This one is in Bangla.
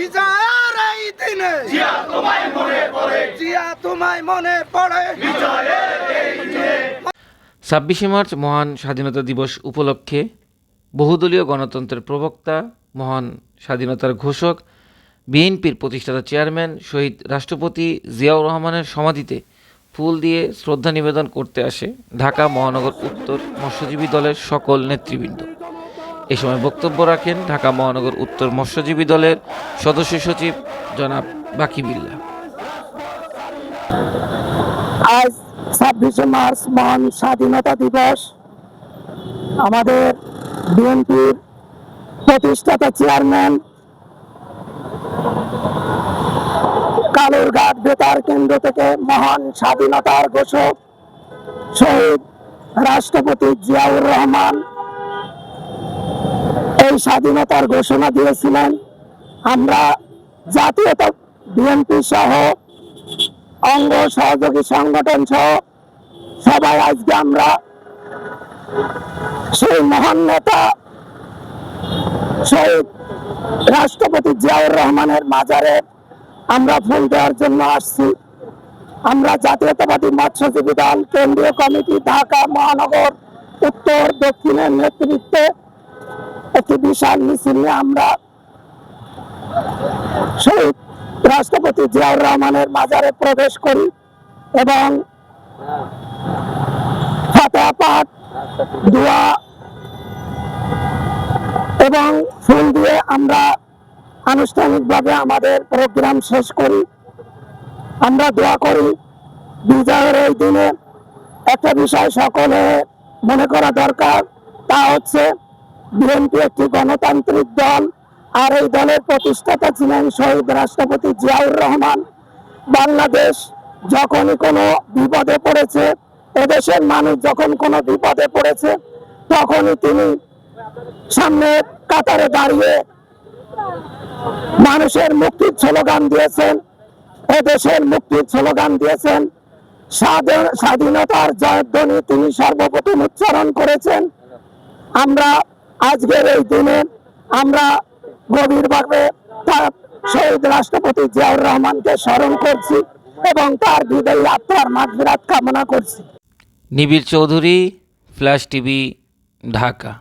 বিজয়ের এই দিনে। জিয়া তোমায় মনে পড়ে। জিয়া তোমায় মনে পড়ে। বিজয়ের এই দিনে। ছাব্বিশে মার্চ মহান স্বাধীনতা দিবস উপলক্ষে বহুদলীয় গণতন্ত্রের প্রবক্তা মহান স্বাধীনতার ঘোষক বিএনপির প্রতিষ্ঠাতা চেয়ারম্যান শহীদ রাষ্ট্রপতি জিয়াউর রহমানের সমাধিতে ফুল দিয়ে শ্রদ্ধা নিবেদন করতে আসে ঢাকা মহানগর উত্তর মৎস্যজীবী দলের সকল নেতৃবৃন্দ। এ সময় বক্তব্য রাখেন ঢাকা মহানগর উত্তর মৎস্যজীবী দলের সদস্য সচিব জনাব বাকিবিল্লা। আজ ছাব্বিশে মার্চ মহান স্বাধীনতা দিবস। আমাদের বিএনপির প্রতিষ্ঠাতা চেয়ারম্যান কালুরঘাট বেতার কেন্দ্র থেকে মহান স্বাধীনতার ঘোষক শহীদ রাষ্ট্রপতি জিয়াউর রহমান এই স্বাধীনতার ঘোষণা দিয়েছিলেন। আমরা জাতীয়তা বিএনপি সহ, অঙ্গ সহযোগী সংগঠন সহ সবাই আজকে আমরা সেই মহান নেতা শহীদ রাষ্ট্রপতি জিয়াউর রহমানের মাজারে আমরা ফুল দেওয়ার জন্য আসছি। আমরা জাতীয়তাবাদী মৎস্যজীবী দল, কেন্দ্রীয় কমিটি, ঢাকা, মহানগর, উত্তর, দক্ষিণের নেতৃত্বে একটি বিশাল মিছিল নিয়ে আমরা শহীদ রাষ্ট্রপতি জিয়াউর রহমানের মাজারে প্রবেশ করি এবং পাঠ, দোয়া এবং ফুল দিয়ে আমরা আনুষ্ঠানিকভাবে আমাদের প্রোগ্রাম শেষ করি। আমরা দোয়া করি, বিজয়ের এই দিনে একটা বিষয় সকলে মনে করা দরকার, তা হচ্ছে বিএনপি একটি গণতান্ত্রিক দল, আর এই দলের প্রতিষ্ঠাতা ছিলেন শহীদ রাষ্ট্রপতি জিয়াউর রহমান। বাংলাদেশ যখনই কোনো বিপদে পড়েছে, এদেশের মানুষ যখন কোনো বিপদে পড়েছে, তখনই তিনি সামনে কাতারে দাঁড়িয়ে মানুষের মুক্তির স্লোগান দিয়েছেন, এদেশের মুক্তির স্লোগান দিয়েছেন। স্বাধীন- স্বাধীনতার জয়ধ্বনি তিনি সর্বপ্রথম উচ্চারণ করেছেন। আমরা আজকের এই দিনে আমরা গভীরভাবে তার শহীদ রাষ্ট্রপতি জিয়াউর রহমানকে স্মরণ করছি এবং তার বিদায়ী আত্মার মাগফিরাত কামনা করছি। নিবিড় চৌধুরী, ফ্ল্যাশ টিভি, ঢাকা।